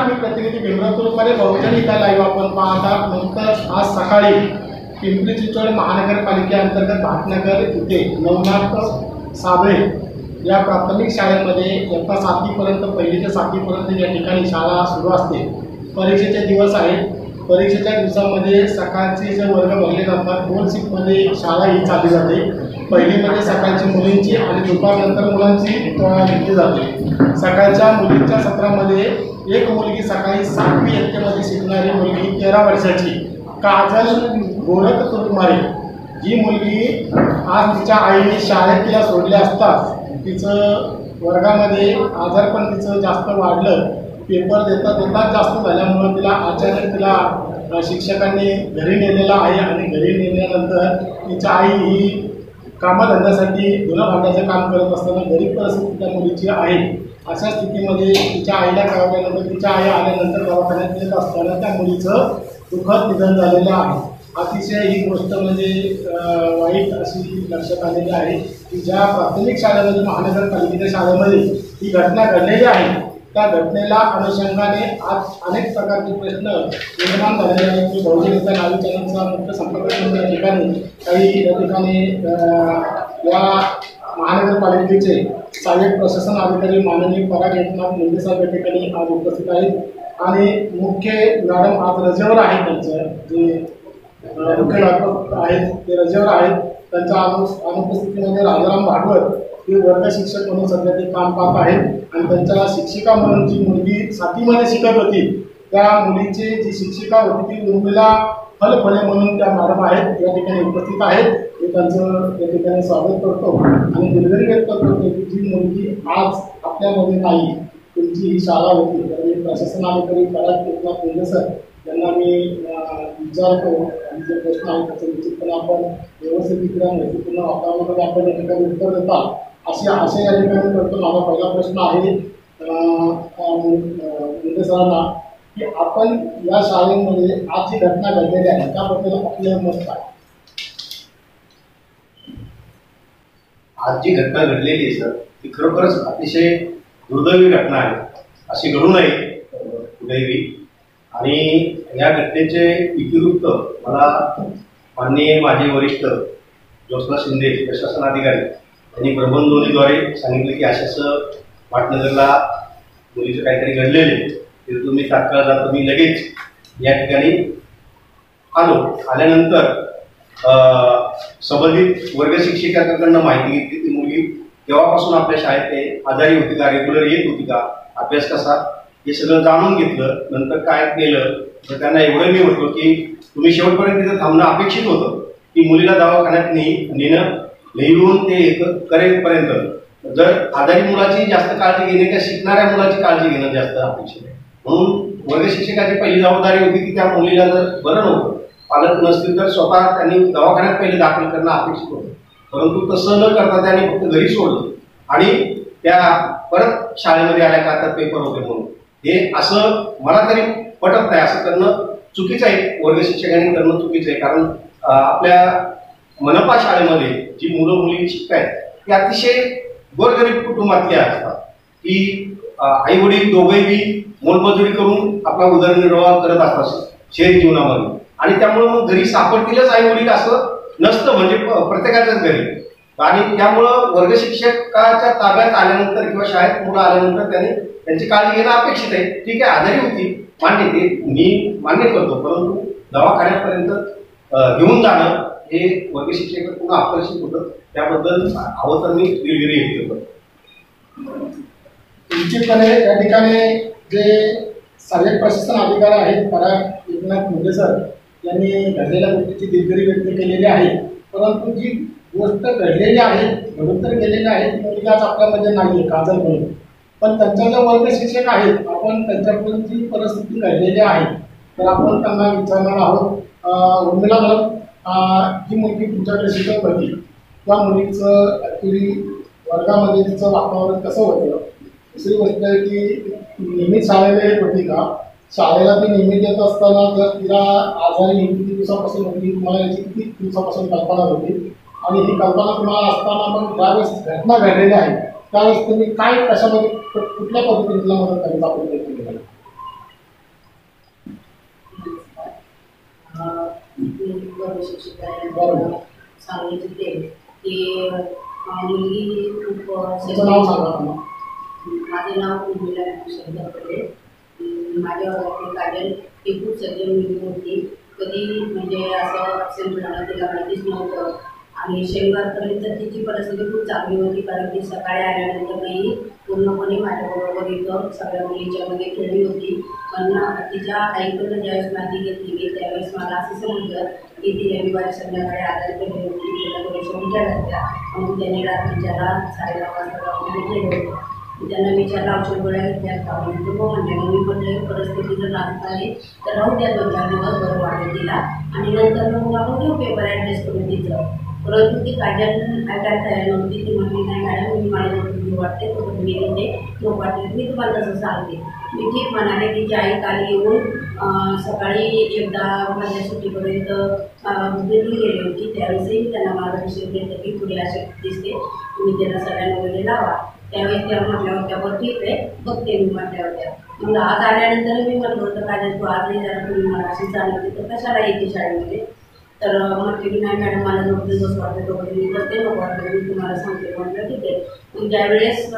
नमस्कार मी प्रतिनिधी भीमराव बहुजन इथं लाईव्ह आपण पाहता नंतर आज सकाळी पिंपरी चिंचवड महानगरपालिकेअंतर्गत भाटनगर इथे नवनाथ साबळे या प्राथमिक शाळेमध्ये इयत्ता सातवीपर्यंत पहिली ते सातवीपर्यंत या ठिकाणी शाळा सुरू असते. परीक्षेचे दिवस आहेत. परीक्षेच्या दिवसामध्ये सकाळचे जे वर्ग भरले जातात दोन शिफ्टमध्ये शाळा ही चालली जाते. पहिलीमध्ये म्हणजे सकाळची मुलींची आणि दुपारनंतर मुलांची घेतली जाते. सकाळच्या मुलींच्या सत्रामध्ये एक मुलगी सकाळी सातवी इयत्तेमध्ये शिकणारी मुलगी तेरा वर्षाची काजल गोरख तुरमारे ही मुलगी आज तिच्या आईने शाळेत तिला सोडले असताच तिचं वर्गामध्ये आजारपण तिचं जास्त वाढलं. पेपर देता देताच जास्त झाल्यामुळं तिला अचानक तिला शिक्षकांनी घरी नेलेलं आहे आणि घरी नेल्यानंतर तिच्या आई ही कामाधंद्यासाठी गुन्हा भांड्याचं काम करत असताना गरीब परिस्थिती त्या मुलीची आहे अशा स्थितीमध्ये तिच्या आईला कळवल्यानंतर तिच्या आई आल्यानंतर दवाखान्यात येत असताना त्या मुलीचं दुःखद निधन झालेलं आहे. अतिशय ही गोष्ट म्हणजे वाईट अशी लक्षात आलेली आहे की ज्या प्राथमिक शाळेमध्ये महानगरपालिकेच्या शाळेमध्ये ही घटना घडलेली आहे त्या घटनेला अनुषंगाने आज अनेक प्रकारचे प्रश्न निर्माण झालेले आहेत. की बहुजनता मुख्य संपर्क या ठिकाणी काही या ठिकाणी या महानगरपालिकेचे सहाय्यक प्रशासन अधिकारी माननीय पराग एकनाथ मुंडे साहेब या ठिकाणी आज उपस्थित आहेत. आणि मुख्य मॅडम आज रजेवर आहेत त्यांचं. जे मुख्य डॉक्टर आहेत ते रजेवर आहेत. त्यांच्या अनुपस्थितीमध्ये राजाराम भागवत हे वर्ग शिक्षक म्हणून सध्या ते काम पाहत आहेत. आणि त्यांच्या शिक्षिका म्हणून जी मुलगी साथीमध्ये शिकत होती त्या मुलीची जी शिक्षिका होती ती उर्मिला फलफले म्हणून त्या मॅडम आहेत या ठिकाणी उपस्थित आहेत. मी त्यांचं त्या ठिकाणी स्वागत करतो आणि दिलगिरी व्यक्त करतो की जी मुलगी आज आपल्यामध्ये नाही तुमची ही शाळा होती. तर मी प्रशासन अधिकारी पराग एकनाथ सर. त्यांना मी विचारतो आणि जे प्रश्न आहेत त्याचं निश्चितपणे आपण व्यवस्थितरित्या मैत्रीपूर्ण वातावरणामध्ये आपण या ठिकाणी उत्तर देतात. असे असे या ठिकाणी करतो. माझा पहिला प्रश्न आहे मुंडे सरांना की आपण या शाळेमध्ये आज जी घटना घडलेली आहे त्याबद्दल आपले मत काय आज जी घटना घडलेली आहे सर. ती खरोखरच अतिशय दुर्दैवी घटना आहे अशी घडू नये अं, कुठेही. आणि या घटनेचे इतिवृत्त मला माननीय माझे वरिष्ठ ज्योत्स्ना शिंदे प्रशासन अधिकारी त्यांनी प्रबंधोनीद्वारे सांगितलं की अशाचं पाटनगरला मुलीचं काहीतरी घडलेले तिथे तुम्ही तात्काळ जातो मी लगेच या ठिकाणी आलो. आल्यानंतर संबंधित वर्ग शिक्षिकाकडनं माहिती घेतली. ती मुलगी तेव्हापासून आपल्या शाळेत ते आजारी होती का? रेग्युलर येत होती का? अभ्यास कसा? हे सगळं जाणून घेतलं. नंतर काय केलं? तर त्यांना एवढं मी म्हटलो की तुम्ही शेवटपर्यंत तिथं थांबणं अपेक्षित होतं. की मुलीला दवाखान्यात नेणं लिहून ते एक करेपर्यंत. जर आजारी मुलाची जास्त काळजी घेणे किंवा शिकणाऱ्या मुलाची काळजी घेणं जास्त अपेक्षित आहे. म्हणून वर्ग शिक्षकाची पहिली जबाबदारी होती की त्या मुलीला जर बरं नव्हतं पालक नसतील तर स्वतः त्यांनी दवाखान्यात पहिले दाखल करणं अपेक्षित होतं. परंतु तसं न करता त्यांनी फक्त घरी सोडलं. आणि त्या परत शाळेमध्ये आल्या का तर पेपर होते म्हणून. हे असं मला तरी पटत नाही. असं करणं चुकीचं आहे. वर्ग शिक्षकांनी करणं चुकीचं आहे. कारण आपल्या मनपा शाळेमध्ये जी मुलं मुली शिकतायत ती अतिशय गोरगरीब कुटुंबातली असतात. की आई वडील दोघेही मोलमजुरी करून आपला उदरनिर्वाह करत असतात शहरी जीवनामध्ये. आणि त्यामुळे मग घरी सापडतीलच आई वडील असं नसतं म्हणजे प्रत्येकाच्याच घरी. आणि त्यामुळं वर्ग शिक्षकाच्या ताब्यात आल्यानंतर किंवा शाळेत मुलं आल्यानंतर त्यांनी त्यांची काळजी घेणं अपेक्षित आहे. ठीक आहे आजारी होती मान्य ते मी मान्य करतो परंतु दवाखान्यापर्यंत घेऊन जाणं हे वर्ग पुन्हा आकर्षित होतं. त्याबद्दल हवं तर मी दिलगिरी व्यक्त निश्चितपणे या ठिकाणी जे सहाय्यक प्रशासन अधिकारी आहेत पराग एकनाथ मुंडे सर यांनी घडलेल्या गोष्टीची दिलगिरी व्यक्त केलेली आहे. परंतु जी गोष्ट घडलेली आहे घडून तर गेलेली आहे ती मुलगी आज आपल्यामध्ये नाही आहे काजल म्हणून. पण त्यांच्या ज्या वर्ग शिक्षक आहेत आपण त्यांच्याकडून जी परिस्थिती घडलेली आहे तर आपण त्यांना विचारणार आहोत. उर्मिला मॅडम ही मुलगी तुमच्याकडे शिकत होती. त्या मुलीचं ॲक्च्युली वर्गामध्ये तिचं वातावरण कसं होतं? दुसरी गोष्ट आहे की नेहमी शाळेला येत होती का? शाळेला ती नेहमी येत असताना जर तिला आजारी किती दिवसापासून होती तुम्हाला याची किती दिवसापासून कल्पना होती? आणि ही कल्पना तुम्हाला असताना पण ज्यावेळेस घटना घडलेल्या आहेत त्यावेळेस तुम्ही काय कशामध्ये कुठल्या पद्धतीने तिला मदत करायचा आपण प्रयत्न केला वर्ग शिक्षिका बरोबर. ते की मुलगी खूप नाव माझं नाव उर्मिला शब्द पटेल माझ्या वर्गातली काजल ही खूप सज्जन मुलगी होती कधी म्हणजे असं ॲक्सिडेंट झाला तिला माहितीच नव्हतं आणि शनिवारपर्यंत तिची परिस्थिती खूप चांगली होती कारण की सकाळी आल्यानंतर मी पूर्णपणे माझ्याबरोबर इथं सगळ्या मुलींच्यामध्ये खेळली होती पण तिच्या आईकडनं ज्यावेळेस माहिती घेतली मी त्यावेळेस मला असं समजलं की ती रविवारी संध्याकाळी आजारी होती तिला थोड्याशा उलट्या म्हणून त्यांनी रात्रीच्याला साडेदहा वाजता दवाखान्यात गेलं होतं. त्यांना विचारलं औषध गोळ्या घेतल्या का? म्हणजे हो म्हणले. मग मी म्हटलं परिस्थिती जर नाजूक आहे तर राहू द्या दोन चार दिवस बरं वाटेल तिला. आणि नंतर मग आपण घेऊ पेपर ॲडजस्ट करून तिचं. परंतु ती काजल ऐकायला तयार नव्हती ती म्हणली नाही मॅडम मी मला वाटते. तो मी येते नको वाटते मी तुम्हाला तसं सांगते. मी ठीक म्हणाले तिची आई काल येऊन सकाळी एकदा माझ्या सुट्टीपर्यंत अं, दिल्ली गेली होती त्यावेळेसही त्यांना मार्गदर्शन केलं की पुढे असे दिसते तुम्ही त्यांना सगळ्यांना वगैरे लावा. त्यावेळेस त्या म्हटल्या होत्या बरं ठीक आहे बघते मी म्हटल्या होत्या. मग आज आल्यानंतर मी म्हटलं होतं काय तू आज नाही जरा तुम्ही मला अशी चालवते तर कशाला येते शाळेमध्ये? तर म्हटले की नाही मॅडम मला दोन दिवस वाटते तोपर्यंत मी बसते नको वाटलं मी तुम्हाला सांगते. म्हटलं ठीक आहे. मग ज्यावेळेस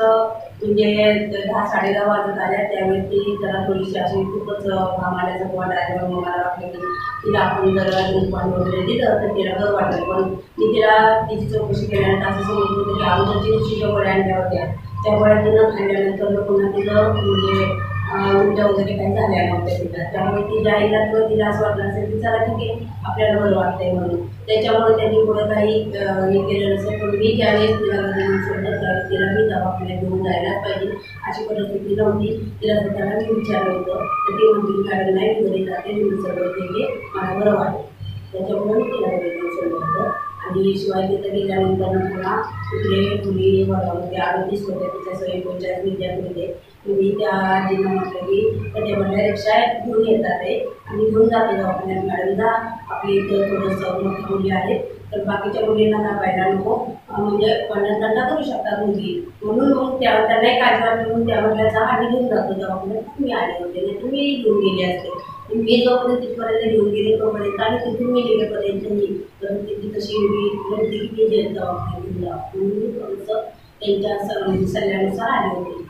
म्हणजे दहा साडे दहा वाजत आल्या त्यावेळी ती जरा थोडीशी अशी खूपच घाम आल्याचं वाट मला वाटलं की तिला आपण जर अजून वगैरे दिलं तर तिला बरं वाटलं. पण मी तिला तिची चौकशी केल्यानंतर असं समजलं होतं की अगोदरची दिवशीच्या गोळ्या आणल्या होत्या. त्या गोळ्या तिनं खाल्ल्यानंतर पुन्हा तिचं म्हणजे उलट्या वगैरे काही झाल्या नव्हत्या तिला त्यामुळे तिच्या आईला किंवा तिला असं वाटलं असेल की चला ठीक आहे आपल्याला बरं वाटतंय म्हणून. त्याच्यामुळे त्यांनी पुढं काही हे केलं नसेल पण मी ज्यावेळेस तिला घरी सोडलं त्यावेळेस तिला मी दवाखान्यात घेऊन जायलाच पाहिजे. अशी परिस्थिती नव्हती. तिला स्वतःला मी विचारलं होतं. तर ती म्हणते कारण नाही घरी जाते. मी सगळं ते मला बरं वाटेल त्याच्यामुळे मी तिला घरी घेऊन सोडलं होतं. आणि शिवाय तिथं गेल्यानंतर पुन्हा तिकडे मुली वर्गामध्ये आरोग्य होत्या तिच्या एकोणचाळीस विद्यार्थी तुम्ही मी त्या आजींना म्हटलं की तर ते म्हणल्या रिक्षा घेऊन येतात ते आणि घेऊन जाते दवाखान्यात मॅडमला आपली इथं थोडंसं मोठी मुली आहेत. तर बाकीच्या मुलींना दाबायला नको. म्हणजे दंडा करू शकतात मुली. म्हणून मग त्या त्यांनाही काळजी वाटली म्हणून त्या म्हटल्या जा आणि घेऊन जातो. दवाखान्यात तुम्ही आले होते नाही तुम्ही घेऊन गेले असते. मी जोपर्यंत तिथपर्यंत घेऊन गेले तोपर्यंत आणि तिथून मी गेलेपर्यंत मी तर तिथे कशी मी नव्हती की मी जे दवाखान्यात घेऊन जा म्हणून थोडंसं त्यांच्या सल्ल्यानुसार आले होते.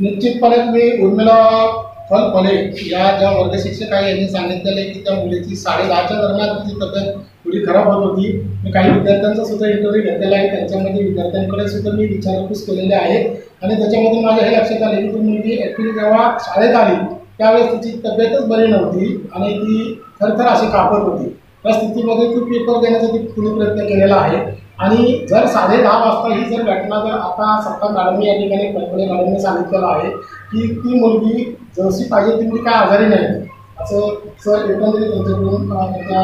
निश्चितपणे मी उर्मिला फलफले या ज्या वर्ग शिक्षक आहे यांनी सांगितलेलं आहे की त्या मुलीची साडे दहाच्या दरम्यान तिची तब्येत थोडी खराब होत होती. मी काही विद्यार्थ्यांचा सुद्धा इंटरव्ह्यू घेतलेला आहे. त्यांच्यामध्ये विद्यार्थ्यांकडे सुद्धा मी विचारपूस केलेली आहे. आणि त्याच्यामध्ये माझ्या हे लक्षात आले की ती मुलगी ॲक्च्युली जेव्हा शाळेत आली त्यावेळेस तिची तब्येतच बरी नव्हती आणि ती खरखर अशी कापत होती. त्या स्थितीमध्ये ती पेपर देण्यासाठी तिने प्रयत्न केलेला आहे? आणि जर साडे दहा वाजता ही जर घटना जर आता सत्ता मॅडमनी या ठिकाणी कल्पने मॅडमने सांगितलेलं आहे की ती मुलगी जशी पाहिजे ती मुलगी काय आजारी नाही. असं सर एकंदरीत त्यांच्याकडून त्यांच्या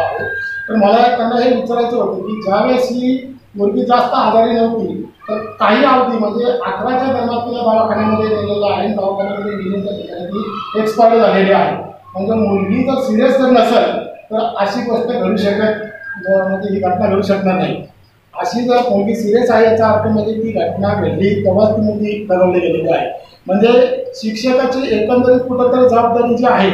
आहे. तर मला त्यांना हे विचारायचं होतं की ज्यावेळेस ही मुलगी जास्त आजारी नव्हती तर काही अवधी म्हणजे अकराच्या दरम्यान तिला दवाखान्यामध्ये नेलेलं आहे दवाखान्यामध्ये नेण्याच्या ठिकाणी ती एक्सपायर झालेली आहे. म्हणजे मुलगी जर सिरियस जर नसेल तर अशी गोष्ट घडू शकत म्हणजे ही घटना घडू शकणार नाही. अशी जर मुलगी सिरियस आहे याचा अर्थ म्हणजे ती घटना घडली तेव्हाच ती मुलगी दगवली गेलेली आहे. म्हणजे शिक्षकाची एकंदरीत कुठंतरी जबाबदारी जी आहे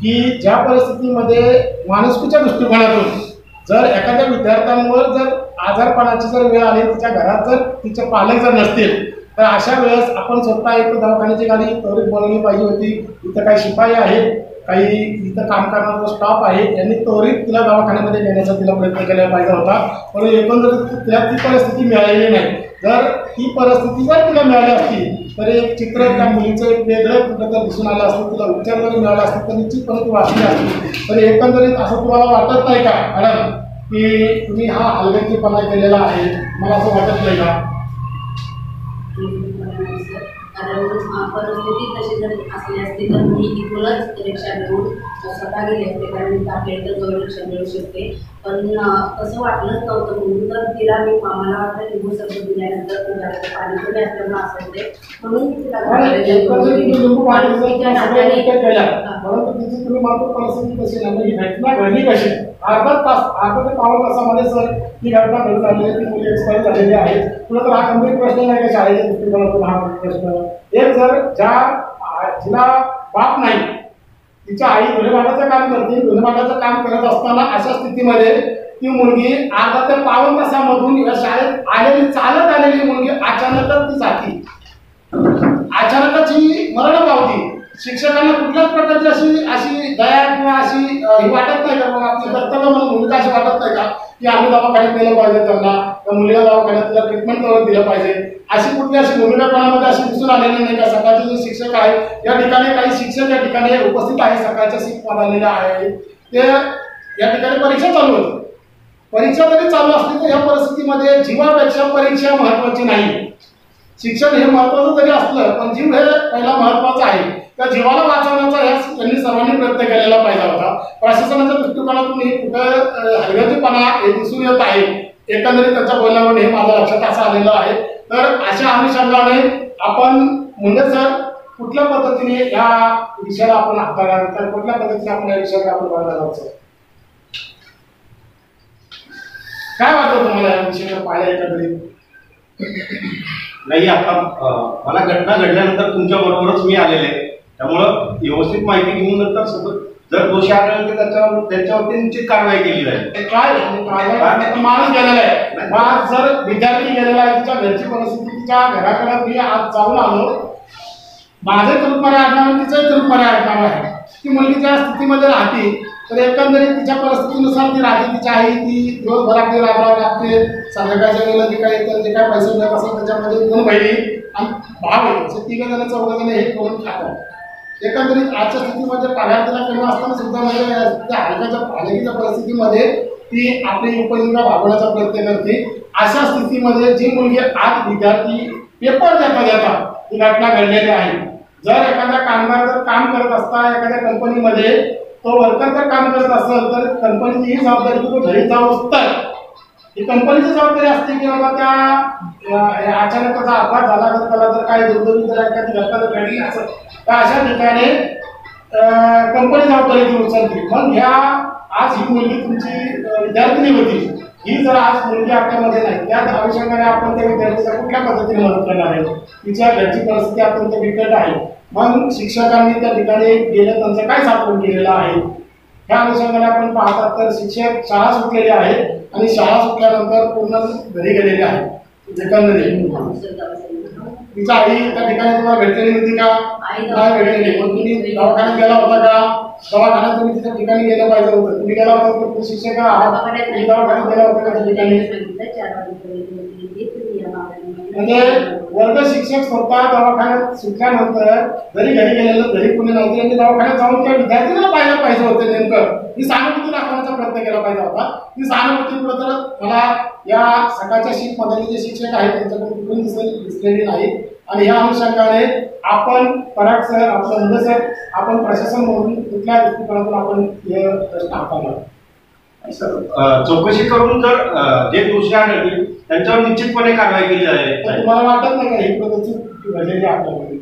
की ज्या परिस्थितीमध्ये माणुसकीच्या दृष्टिकोनातून जर एखाद्या विद्यार्थ्यांवर जर आजारपणाची जर वेळ आली तिच्या घरात जर तिचे पालक जर नसतील तर अशा वेळेस आपण स्वतः एक दवाखान्याची गाडी त्वरित बनवली पाहिजे होती. इथं काही शिपाई आहेत काही इथं काम करणारा स्टाफ आहे यांनी त्वरित तिला दवाखान्यामध्ये नेण्याचा तिला प्रयत्न केला पाहिजे होता. पण एकंदरीत तिला ती परिस्थिती मिळालेली नाही. जर ती परिस्थिती जर तिला मिळाली असती तर एक चित्र त्या मुलीचं एक वेगळं कुठं तर दिसून आलं असतं तिला उपचार जरी मिळाला असतं तर निश्चितपणे ती वाचली असती. तर एकंदरीत असं तुम्हाला वाटत नाही का मॅडम की तुम्ही हा हलगर्जीपणा केलेला आहे? मला असं वाटत नाही का? कारण परिस्थिती तशी जर असली असती तर मी इथूनच रिक्षा घेऊन स्वतः गेले असते कारण मी आपल्या इथं जवळ रिक्षा मिळू शकते. पण असं वाटलंच नव्हतं. म्हणून तर तिला मी मला वाटतं लिंबू सरबत दिल्यानंतर तुझ्याकडे पाणी कमी असल्यामुळे असं ते म्हणून मी तिला अर्धा तास अर्धा ते पाऊण तासामध्ये सर ही घटना घडून आलेली आहे, ती मुली एक्सपायर झालेली आहे तुला तर हा गंभीर प्रश्न नाही का शाळेच्या दृष्टिकोनातून हा प्रश्न. एक जर ज्या जिला बाप नाही तिच्या आई धुणेमाटाचं काम करते धुणेमाटाचं काम करत असताना अशा स्थितीमध्ये ती मुलगी अर्धा ते पावन तासामधून या शाळेत आलेली चालत आलेली मुलगी अचानकच ती जाती अचानकच ही मरण पावती शिक्षकांना कुठल्याच प्रकारची अशी अशी दया किंवा अशी ही वाटत नाही का? मग आपली कर्तव्य म्हणून भूमिका अशी वाटत नाही का? की आम्ही दवाखान्यात नेलं पाहिजे त्यांना त्या मुलीला दवाखान्यात तिला ट्रीटमेंट करून दिलं पाहिजे. अशी कुठली अशी भूमिकापणामध्ये अशी दिसून आलेली नाही का? सकाळचे जे शिक्षक आहेत या ठिकाणी काही शिक्षक या ठिकाणी उपस्थित आहे सकाळच्या शिक आलेल्या आहे ते या ठिकाणी परीक्षा चालू होती. परीक्षा जरी चालू असली तर या परिस्थितीमध्ये जीवापेक्षा परीक्षा महत्वाची नाही. शिक्षण हे महत्वाचं जरी असलं पण जीव हे पहिला महत्वाचं आहे. त्या जीवाला वाचवण्याचा ह्या त्यांनी सर्वांनी प्रयत्न केलेला पाहिजे होता. प्रशासनाच्या दृष्टिकोनातून हे कुठं हलगर्जीपणा हे दिसून येत आहे. एकंदरीत त्याच्या बोलण्यामध्ये हे माझ्या लक्षात असं आलेलं आहे. तर अशा अनुषंगाने आपण मुंडे सर कुठल्या पद्धतीने या विषयाला आपण हाताळणार? तर कुठल्या पद्धतीने आपण या विषयाकडे आपण बघायला जाऊ सर? काय वाटतं तुम्हाला या विषयाकडे पाहिलं एकंदरीत? नाही आता मला घटना घडल्यानंतर तुमच्या बरोबरच मी आलेले आहे. त्यामुळं व्यवस्थित माहिती घेऊन नंतर सतत जर दोषी आढळले तर त्याच्यावर त्यांच्यावरती निश्चित कारवाई केली जाईल. ते काय? काय? माणूस गेलेला आहे. मग जर विद्यार्थी गेलेला आहे तिच्या घरची परिस्थिती तिच्या घराकडे मी आज जाऊन आलो. माझे तरुणपणे आडनाव आणि तिचंही तरुणपणे आडनाव आहे. ती मुलगी ज्या स्थितीमध्ये राहते तर एकंदरीत तिच्या परिस्थितीनुसार ती राहते तिची आई ती दिवसभर आपली राबराव लागते. संध्याकाळच्या वेळेला जे काही तर जे काही पैसे मिळत असेल त्याच्यामध्ये दोन बहिणी आणि भाव आहे. असे तिघ जण चौघ जण हे करून खातात. एकंदरीत आजच्या स्थितीमध्ये पगार तिला कमी असताना सुद्धा म्हणजे त्या हलक्याच्या हलकीच्या परिस्थितीमध्ये ती आपली उपजीविका भागवण्याचा प्रयत्न करते. अशा स्थितीमध्ये जी मुलगी आज विद्यार्थी पेपर देता देता ही घटना घडलेली आहे. जर एखादा कामगार जर काम करत असता एखाद्या कंपनीमध्ये तो वर्कर जर काम करत असेल तर कंपनीची ही जबाबदारी तो घरी जाऊस तर ही कंपनीची जबाबदारी असते की बाबा त्या या- अचानक त्याचा अपघात झाला तर त्याला जर काही दुर्दैवी जर एखादी घटना जर घडली असं तर अशा ठिकाणी कंपनी जबाबदारी ती उचलते मग ह्या आज ही मुलगी तुमची विद्यार्थिनी होती. ही जर आज मुलगी आपल्यामध्ये नाही त्याच अनुषंगाने आपण त्या विद्यार्थीला कुठल्या पद्धतीने मदत करणार आहे? तिच्या घरची परिस्थिती अत्यंत बिकट आहे. मग शिक्षकांनी त्या ठिकाणी गेलं त्यांचं काय साठवण केलेलं आहे? ह्या अनुषंगाने आपण पाहतात तर शिक्षक शाळा सुटलेली आहे आणि शाळा सुटल्यानंतर पूर्ण घरी गेलेले आहे एकंदरीत तिच्या आई त्या ठिकाणी तुम्हाला भेटलेली होती का? नाही भेटलेली. मग तुम्ही दवाखान्यात गेला होता का? दवाखान्यात तुम्ही तिच्या ठिकाणी गेलं पाहिजे होतं. तुम्ही गेला होता शिक्षक आहात. दवाखान्यात गेला होता का त्या ठिकाणी? म्हणजे वर्ग शिक्षक स्वतः दवाखान्यात सुटल्यानंतर घरी घरी गेलेलं घरी कुणी नव्हते आणि दवाखान्यात जाऊन त्या विद्यार्थ्यांना पाहायला पाहिजे होते नेमकं. ही सहानुभूती दाखवण्याचा प्रयत्न केला पाहिजे होता. ही सहानुभूती तर मला या सकाळच्या शीटमध्ये जे शिक्षक आहेत त्यांच्याकडून कुठून दिसेल दिसलेली नाही. आणि या अनुषंगाने आपण पराग सर आपलं मुलं सर आपण प्रशासन म्हणून कुठल्या दृष्टिकोनातून आपण हे प्रश्न हाताळणार? सर चौकशी करून जर जे दोषी आढळतील त्यांच्यावर निश्चितपणे कारवाई केली जाईल तर तुम्हाला वाटत नाही का ही पद्धती घडलेली आपल्याकडे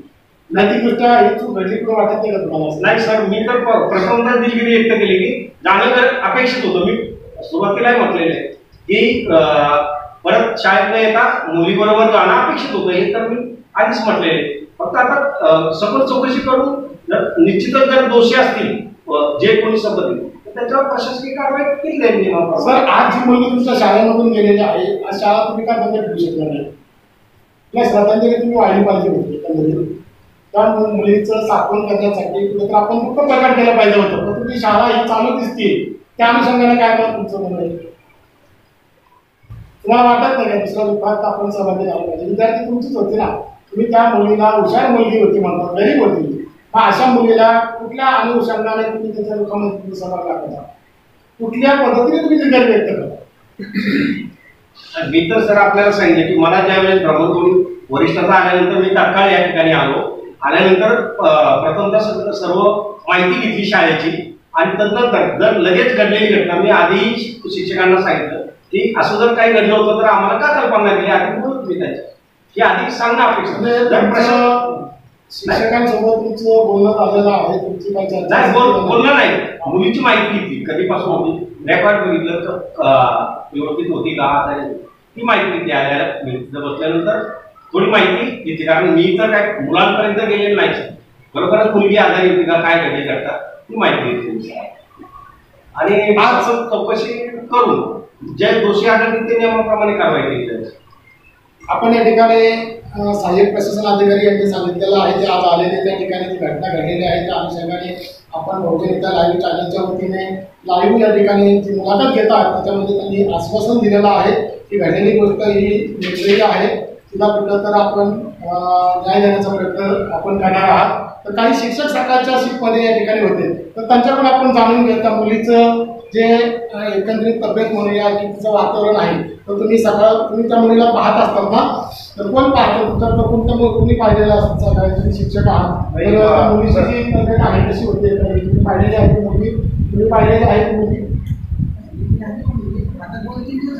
नैतिकदृष्ट्या ही चूक घडली पण वाटत नाही का तुम्हाला असं? नाही सर मी तर प- प्रथमतः दिलगिरी व्यक्त केली की जाणं तर अपेक्षित होतं मी सुरुवातीलाही म्हटलेलं आहे की अं, परत शाळेत न येता मुलीबरोबर जाणं अपेक्षित होतं हे तर मी आधीच म्हटलेले आहे. फक्त आता अं, सखोल चौकशी करून जर निश्चितच जर दोषी असतील अं, जे कोणी संबंधित त्याच्यावर प्रशासकीय कारवाई केली जाईल नियमाप्रमाणे. सर आज जी मुलगी तुमच्या शाळेमधून गेलेली आहे आज शाळा तुम्ही काय बंद करू शकणार नाही नाही श्रद्धांजली तुम्ही वाढली पाहिजे होती एकंदरीत त्या मुलीचं साठवण करण्यासाठी कुठेतरी आपण खूप प्रकार केला पाहिजे होतं. पण तुमची शाळा ही चालू दिसते. त्या अनुषंगाने काय मत तुमचं म्हणणं आहे? तुम्हाला वाटत नाही का दुसऱ्या विभागात आपण सहभागी झालं पाहिजे? विद्यार्थी तुमचीच होती ना. तुम्ही त्या मुलीला हुशार मुलगी होती म्हणतात गरीब होती. मग अशा मुलीला कुठल्या अनुषंगाने तुम्ही त्याच्या तुम्ही सहभाग दाखवता कुठल्या पद्धतीने तुम्ही निर्णय व्यक्त करता? मी तर सर आपल्याला सांगितलं की मला ज्यावेळेस भ्रमणध्वनी वरिष्ठाचा आल्यानंतर मी तात्काळ या ठिकाणी आलो. आल्यानंतर प्रथमतः सर्व माहिती घेतली शाळेची आणि तदनंतर जर लगेच घडलेली घटना मी आधी शिक्षकांना सांगितलं की असं जर काही घडलं होतं तर आम्हाला का कल्पना केली? आधी बोलत मी त्याच्या ही आधी सांगणं अपेक्षित शिक्षकांसोबत तुमचं बोलणं झालेलं आहे तुमची काय चर्चा नाही बोल बोलणं नाही. मुलीची माहिती घेतली कधीपासून होती रेकॉर्ड बघितलं तर व्यवस्थित होती का? काय ती माहिती घेतली मी तिथं बसल्यानंतर थोडी माहिती घेतली कारण मी तर काय मुलांपर्यंत गेलेलं नाही. बरोबरच मुलगी आजारी होती का काय घडली करता ती माहिती घेतली आणि आज चौकशी करून जे दोषी आढळतील ते नियमाप्रमाणे कारवाई केली आपण या ठिकाणी सहाय्यक प्रशासन अधिकारी यांनी सांगितलेलं आहे ते आज आलेले त्या ठिकाणी जी घटना घडलेली आहे त्या अनुषंगाने आपण बहुजनिता लाईव्ह चॅनलच्या वतीने लाईव्ह या ठिकाणी जी मुलाखत घेत आहात त्याच्यामध्ये त्यांनी आश्वासन दिलेलं आहे की घडलेली गोष्ट ही निर्दयी आहे. तिला कुठं तर आपण न्याय देण्याचा प्रयत्न आपण करणार आहात. तर काही शिक्षक सकाळच्या शिफ्टमध्ये या ठिकाणी होते. तर त्यांच्याकडून आपण जाणून घेऊ त्या मुलीचं जे एकंदरीत तब्येत म्हणूया की तिचं वातावरण आहे तर तुम्ही सकाळ तुम्ही त्या मुलीला पाहत असतात ना तर कोण पाहतो? तुमच्याकडं कोणतं मु- कुणी पाहिलेलं असतं सकाळी? तुम्ही शिक्षक आहात. तर मुलीची जी तब्येत आहे कशी होते. तर तुम्ही पाहिलेली आहे ती मुलगी? तुम्ही पाहिलेली आहे ती मुलगी? आता दोन तीन दिवस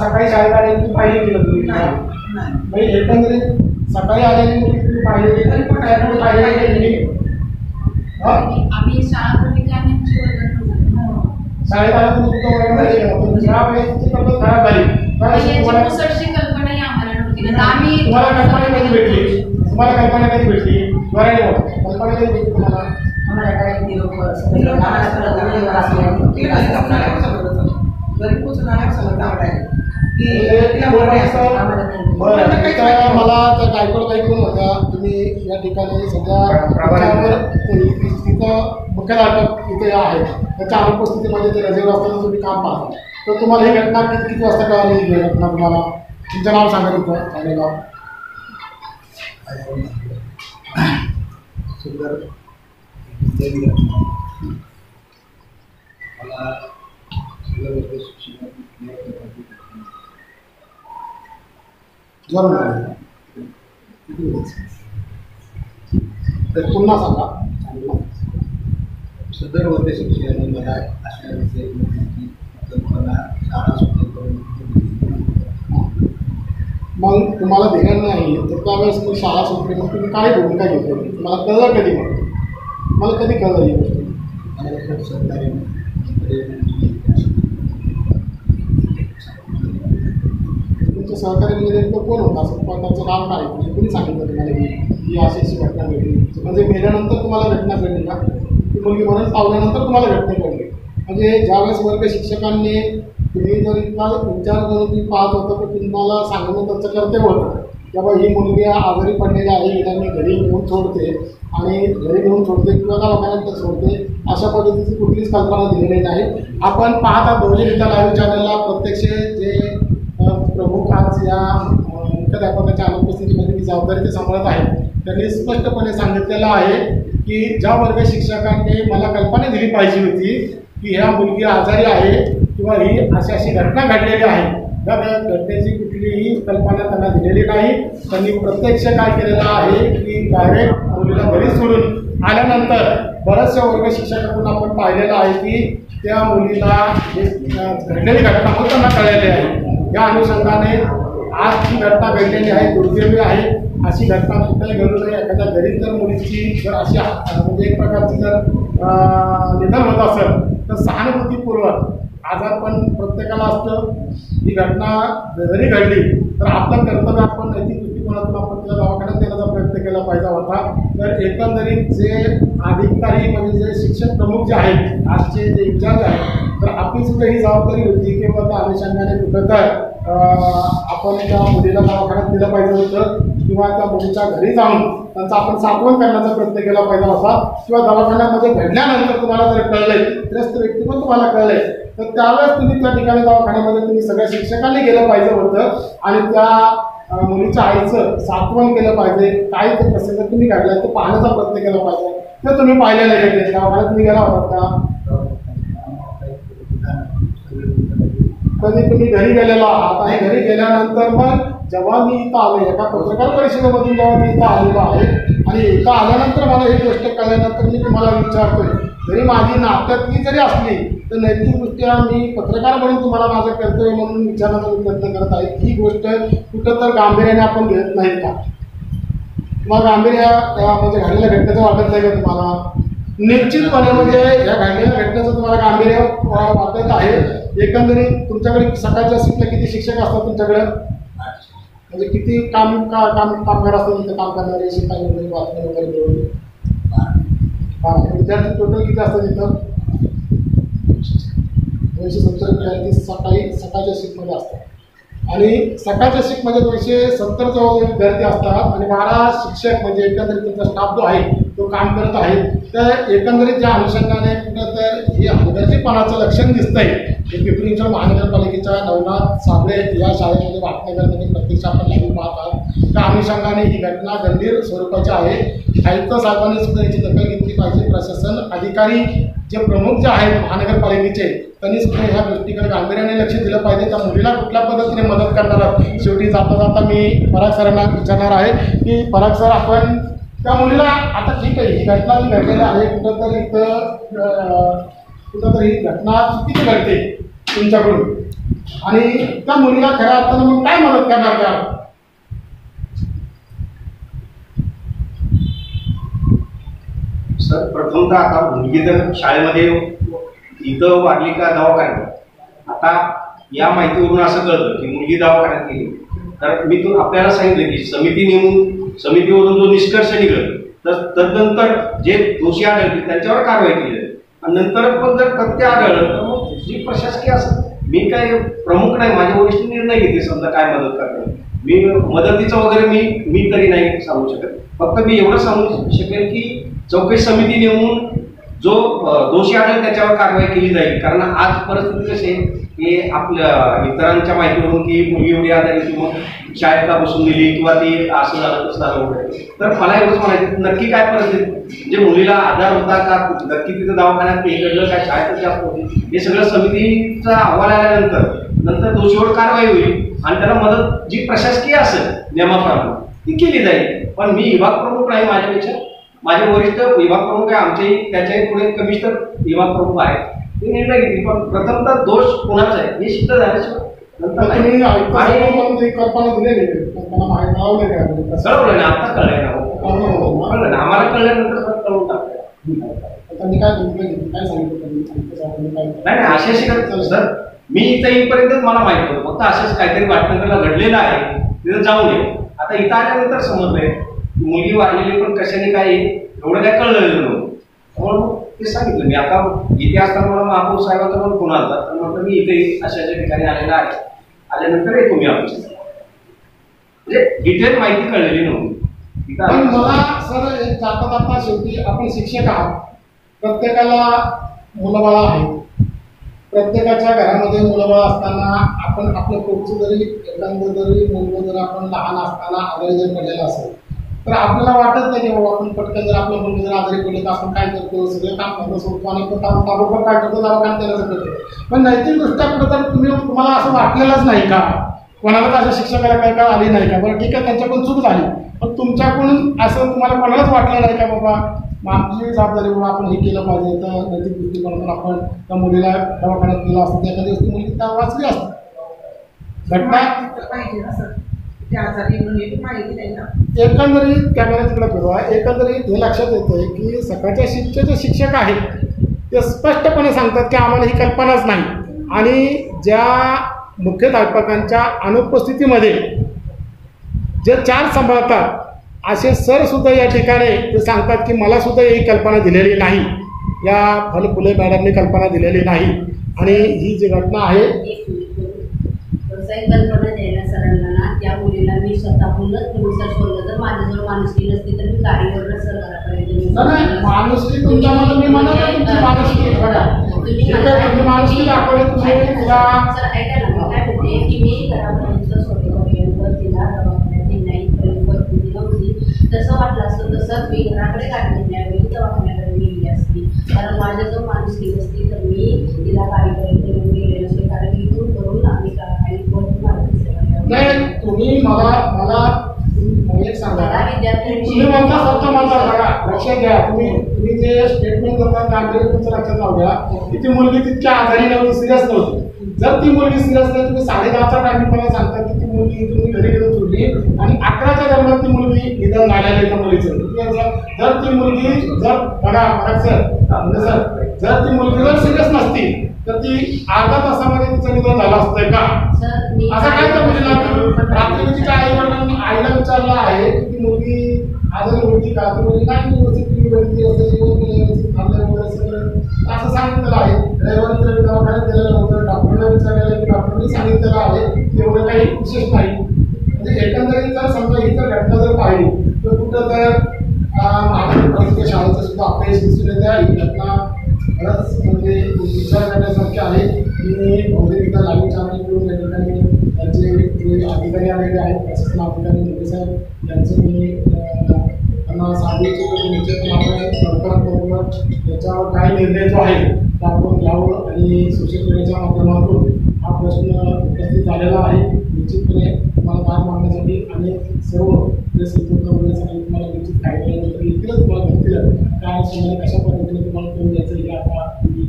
सकाळी शाळेत आलेली पाहिली की तुम्ही? म्हणजे एकंदरीत सकाळी आलेली मुलगी तुम्ही पाहिलेली तरी पण काय तुम्ही पाहिलेली? आम्ही शाळा तुम्ही तुमचं ज्या वेळेस तुमची तब्येत खराब झाली तुम्हाला. तर कल्पना कधी भेटली? तुम्हाला कल्पना कधी भेटली? बरं कल्पना कधी भेटली तुम्हाला? आहे तर. मला त्या गायकवाड ऐकून होत्या तुम्ही या ठिकाणी सध्या तिथं मुख्याध्यापक इथे आहे त्याच्या अनुपस्थितीमध्ये ते रजेवर असताना तुम्ही काम पाहता. तर तुम्हाला ही घटना किती किती वाजता कळाली ही घटना तुम्हाला? तुमचं नाव सांगा तिथं ठाणेगाव सुंदर. मला. तर पुन्हा सांगा. सदर वर्ग शिक्षणाने मला अशा विषयाची कल्पना शाळा सुटेपर्यंत मग तुम्हाला दिलं नाही तर त्यावेळेस तुम्ही शाळा सुटली मग तुम्ही काय भूमिका घेतली? तुम्हाला कळलं कधी मग? मला कधी कळलं ही गोष्ट? मला खूप सहकार्य तुमचं सहकारी म्हणजे नेमकं कोण होता? असं पण त्याचं नाव काय? म्हणजे कुणी सांगितलं तुम्हाला की ही अशी अशी घटना घडली? म्हणजे मेल्यानंतर तुम्हाला घटना घडली का? ती मुलगी मरण पावल्यानंतर तुम्हाला व्यक्त घडली म्हणजे ज्यावेळेस वर्ग शिक्षकांनी तुम्ही जर इथला विचार करून तुम्ही पाहत होतं तर तुम्हाला सांगणं त्यांचं कर्तव्य होतं. की बाबा ही मुलगी आजारी पडलेली आहे त्यांनी मी घरी घेऊन सोडते आणि घरी घेऊन सोडते किंवा दवाखान्यात सोडते अशा पद्धतीची कुठलीच कल्पना दिलेली नाही. आपण पाहता बहुजनिता लाईव्ह चॅनलला प्रत्यक्ष जे प्रमुख आज या मुख्याध्यापकाच्या अनुपस्थितीमध्ये मी जबाबदारी ते सांभाळत आहे. त्यांनी स्पष्टपणे सांगितलेलं आहे की ज्या वर्ग शिक्षकांनी मला कल्पना दिली पाहिजे होती की ह्या मुलगी आजारी आहे किंवा ही अशी अशी घटना घडलेली आहे त्या घटनेची कुठलीही कल्पना त्यांना दिलेली नाही. त्यांनी प्रत्यक्ष काय केलेलं आहे की डायरेक्ट मुलीला घरी सोडून आल्यानंतर बऱ्याचशा वर्ग शिक्षकांकडून आपण पाहिलेलं आहे की त्या मुलीला घडलेली घटना होताना कळलेली आहे. या अनुषंगाने आज जी घटना घडलेली आहे दुर्दैवी आहे. अशी घटना कुठल्याही घडू नये. एखाद्या गरीब जर मुलीची जर अशी म्हणजे एक प्रकारची जर निधन होत असेल तर सहानुभूतीपूर्वक आजार पण प्रत्येकाला असतं. ही घटना जरी घडली तर आपलं कर्तव्य आपण नैतिक दृष्टिकोनातून आपण तिला दवाखान्यात देण्याचा प्रयत्न केला पाहिजे होता. तर एकंदरीत जे अधिकारी म्हणजे जे शिक्षक प्रमुख जे आहेत आजचे जे इन्चार्ज आहेत तर आपली सुद्धा ही जबाबदारी होती की बाबा त्या अनुषंगाने कुठं तर आपण त्या मुलीला दवाखान्यात दिलं पाहिजे होतं. किंवा त्या मुलीच्या घरी जाऊन त्यांचं आपण साठवण करण्याचा प्रयत्न केला पाहिजे होता किंवा दवाखान्यामध्ये घडल्यानंतर तुम्हाला जर कळलंय त्रस्त व्यक्ती पण तुम्हाला कळलंय तर त्यावेळेस तुम्ही त्या ठिकाणी दवाखान्यामध्ये तुम्ही सगळ्या शिक्षकांनी गेलं पाहिजे होतं. आणि त्या मुलीच्या आईचं साठवण केलं पाहिजे. काय ते प्रसंग तुम्ही घडलाय ते पाहण्याचा प्रयत्न केला पाहिजे. ते तुम्ही पाहिलेलं आहे का दवाखान्यात तुम्ही गेला होता का? कधी तुम्ही घरी गेलेला आहात आणि घरी गेल्यानंतर मग जेव्हा मी इथं आलो एका पत्रकार परिषदेमधून जेव्हा मी इथं आलेलो आहे आणि इथं आल्यानंतर मला ही गोष्ट कळल्यानंतर मी तुम्हाला विचारतोय जरी माझी नात्यातली जरी असली तर नैतिकदृष्ट्या मी पत्रकार म्हणून तुम्हाला माझं कर्तव्य म्हणून विचारण्याचा मी प्रयत्न करत आहे. ही गोष्ट कुठं तर गांभीर्याने आपण घेत नाही का? तुम्हाला गांभीर्य म्हणजे घडलेल्या घटनेचं वाटत नाही का तुम्हाला? निश्चितपणे म्हणजे या घडलेल्या घटनेचं तुम्हाला गांभीर्य वाटत आहे. एकंदरीत तुमच्याकडे सकाळच्या शिफ्टला किती शिक्षक असतात तुमच्याकडे? म्हणजे किती काम का काम कामगार असतात तिथं काम करणारे शिपाई वगैरे वाचणे वगैरे मिळून? विद्यार्थी टोटल किती असतात तिथं? दोनशे सत्तर. विद्यार्थी सकाळी सकाळच्या शिफ्टमध्ये असतात. आणि सकाळच्या शिफ्टमध्ये दोनशे सत्तर जवळ विद्यार्थी असतात आणि बारा शिक्षक म्हणजे एकंदरीत त्यांचा स्टाफ जो आहे तो काम करत आहे तर एकंदरीत ज्या अनुषंगाने कुठं तर हे हलगर्जीपणाचं लक्षण दिसतंय हे पिंपरी महानगरपालिकेच्या नवनाथ साबळे या शाळेमध्ये वाटण्याकरता प्रत्यक्ष आपण लागू पाहत आहात त्या अनुषंगाने ही घटना गंभीर स्वरूपाची आहे. आयुक्त साहेबांनी सुद्धा याची दखल घेतली पाहिजे. प्रशासन अधिकारी जे प्रमुख जे आहेत महानगरपालिकेचे त्यांनी सुद्धा ह्या गोष्टीकडे गांभीर्याने लक्ष दिलं पाहिजे. त्या मुलीला कुठल्या पद्धतीने मदत करणार आहात? शेवटी जाता जाता मी पराग सरांना विचारणार आहे की पराग सर आपण त्या मुलीला आता ठीक आहे ही घटना जी घडलेली आहे कुठंतरी इथं कुठंतरी ही घटना चुकीची घडते तुमच्याकडून. आणि त्या मुलीला खऱ्या अर्थानं मग काय मदत करणार त्या? सर प्रथमतः आता मुलगी तर शाळेमध्ये इथं वाढली का दवाखान्यात? आता या माहितीवरून असं कळतं की मुलगी दवाखान्यात गेली. तर मी तू आपल्याला सांगितलं की समिती नेमून समितीवरून जो निष्कर्ष निघल तर तदनंतर जे दोषी आढळतील त्यांच्यावर कारवाई केली. जाईल आणि नंतर पण जर तथ्य आढळलं तर मग जी प्रशासकीय असं मी काय प्रमुख नाही माझे वरिष्ठ निर्णय घेते समजा काय मदत करणार मी मदतीचं वगैरे मी मी तरी नाही सांगू शकत. फक्त मी एवढं सांगू शकेल की चौकशी समिती नेमून जो दोषी आढळेल त्याच्यावर कारवाई केली जाईल. कारण आज परिस्थिती कशी आहे की आपल्या इतरांच्या माहितीवरून की मुलगी एवढी आधारित मग शाळेत का बसून दिली किंवा ती असं झालं तसं झालं वगैरे. तर मला एवढंच म्हणायचं नक्की काय परिस्थिती म्हणजे मुलीला आधार होता का नक्की तिथं दवाखान्यात हे घडलं काय शाळेत जास्त होती. हे सगळं समितीचा अहवाल आल्यानंतर नंतर दोषीवर कारवाई होईल आणि त्याला मदत जी प्रशासकीय असेल नियमाप्रमाणे ती केली जाईल. पण मी विभाग प्रमुख नाही माझ्यापेक्षा. माझे वरिष्ठ विभाग प्रमुख आहे आमचे त्याच्याही पुढे कमिशनर विभाग प्रमुख आहेत. ते निर्णय घेतील पण प्रथमतः दोष कोणाचा आहे? हे सिद्ध झाल्याशिवाय नंतर नाही. आणि आहे, कळवलं ना आता कळलंय ना. हो. कळलं ना. आम्हाला कळल्यानंतर परत कळवून टाकलं नाही नाही करत सर मी इथं येईपर्यंतच मला माहीत होतं फक्त असंच काहीतरी वाटणं घडलेलं आहे. तिथं जाऊ नये आता इथं आल्यानंतर समजलंय. मुलगी वाढलेली पण कशाने काय एवढं काय कळलेलं नव्हतं त्यामुळे ते सांगितलं. मी आता इथे असताना मला महापौर साहेबांचा पण फोन आला तर म्हटलं मी इथे अशा अशा ठिकाणी आलेला आहे. आल्यानंतर येतो मी आपण म्हणजे डिटेल माहिती कळलेली नव्हती. इथं पण मला सर जाता जाता शेवटी आपण शिक्षक आहात. प्रत्येकाला मुलंबाळा आहे प्रत्येकाच्या घरामध्ये मुलंबाळ असताना आपण आपलं पोटचं जरी एखादं जरी मुलगा जर आपण लहान असताना आजारी जर पडलेलं असेल तर आपल्याला वाटत नाही की बाबा आपण पटकन जर आपलं मुलगा जर आजारी पडले तर आपण काय करतो? सगळं काम धंदा सोडतो आणि आपण काम ताबडतोब काय करतो? दवाखान्यात त्याला करतो. पण नैतिकदृष्ट्या कुठं तर तुम्ही तुम्हाला असं वाटलेलंच नाही का? कोणाला तर अशा शिक्षकाला काय काय आली नाही का? बरं ठीक आहे त्यांच्याकडून चूक झाली. पण तुमच्याकडून असं तुम्हाला कोणालाच वाटलं नाही का बाबा? मग आमची जबाबदारी म्हणून आपण हे केलं पाहिजे. तर नैतिक दृष्टिकोनातून आपण त्या मुलीला दवाखान्यात गेलो असतो. एखादी दिवशी मुलगी त्या वाचली असते. घटना माहिती तर पाहिजे ना सर त्या आजारी म्हणून एक माहिती नाही ना. एकंदरीत कॅमेरा तिकडे फिरवा. एकंदरीत हे लक्षात येतं की सकाळच्या शिफ्टचे जे शिक्षक आहेत ते स्पष्टपणे सांगतात की आम्हाला ही कल्पनाच नाही. आणि ज्या मुख्याध्यापकांच्या अनुपस्थितीमध्ये जे चार सांभाळतात असे सर सुद्धा या ठिकाणी ते सांगतात की मला सुद्धा ही कल्पना दिलेली नाही. या फुले मॅडमने कल्पना दिलेली नाही. आणि ही जी घटना आहे त्या मुलीला मी स्वतःहूनच तुमचं शोधलं तर माझ्याजवळ माणुसकी नसती तर मी गाडीवरच सर घरापर्यंत येऊन नाही, नाही, माणुसकी तुमच्यामध्ये मी म्हणत नाही तुमची माणुसकी आहे, बघा. तुम्ही तुम्ही माणुसकी दाखवली, तुम्ही तिला- सर ऐका ना मी काय म्हणते की मी घरापर्यंत तिला दवाखान्यात परिस्थिती नव्हती तसं वाटलं असतं तसं मी घराकडे दवाखान्याकडे गेली असती. कारण माझ्याजवळ माणुसकी नसती तर मी तिला गाडीपर्यंत येऊन गेले नसते कारण इथून करून आम्ही काही बहुत मार्ग सेवा नाही तुम्ही मला मला एक सांगा. तुम्ही म्हणता स्वतः म्हणता बघा लक्षात घ्या तुम्ही तुम्ही जे स्टेटमेंट करता गांभीर्य तुमचं लक्षात राहू द्या. की ती मुलगी तितक्या आजारी नव्हती सिरियस नव्हती. जर ती मुलगी सिरियस नाही तुम्ही साडेदहाचा टायमिंग मला सांगता की ती मुलगी तुम्ही घरी घेऊन सोडली आणि अकराच्या दरम्यान ती मुलगी निधन झालेलं त्या मुलीचं? जर ती मुलगी जर बघा बघा सर सर. जर ती मुलगी जर सिरियस नसती तर ती अर्धा तासामध्ये तिचं निधन झालं असतंय का? असं काय तर मुलीला रात्री तिच्या आई वडिलांनी आईला विचारलं आहे की ती मुलगी आजारी होती का? ती मुलगी काय व्यवस्थित ती वडती असं जेवण असं सांगितलेलं आहे. रविवारी तर दवाखान्यात गेलेलं होतं डॉक्टरला विचारलेलं की डॉक्टरने सांगितलेलं आहे एवढं काही विशेष नाही. म्हणजे एकंदरीत जर समजा इतर जर घटना जर पाहिली तर कुठं तर महाराष्ट्र शाळेचं सुद्धा आपल्या त्या घटना खरंच म्हणजे विचार करण्यासारखे आहे. की बहुतेक लागू चालणी करून या ठिकाणी त्यांचे जे अधिकारी आलेले आहेत प्रशासन अधिकारी मोठे साहेब मी त्यांना सांगितलं की म्हणजे आपण सरकारबरोबर त्याच्यावर काय निर्णय जो आहे तो आपण घ्यावं आणि सोशल मीडियाच्या माध्यमातून हा प्रश्न उपस्थित झालेला आहे. निश्चितपणे तुम्हाला दाद मागण्यासाठी आणि सर्व प्रेस रिपोर्टर तुम्हाला निश्चित काय येतीलच तुम्हाला भेटतील त्या कशा पद्धतीने तुम्हाला करून द्यायचं हे आता तुम्ही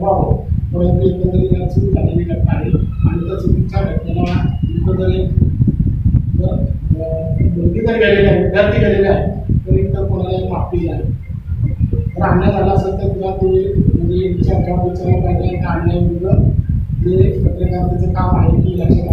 व्हावं परंतु एकंदरीत या चूक झालेली घटना आहे. आणि त्या चुकीच्या घटनेला एकंदरीत जर जर गेलेली आहे विद्यार्थी गेलेले आहे तरी तर कोणाला माफी आहे. तर आणण्यात आला असेल तर तुला ते म्हणजे विचार किंवा पाहिजे आणि त्या अन्यायाविरुद्ध जे पत्रकारितेचं काम आहे की लक्षात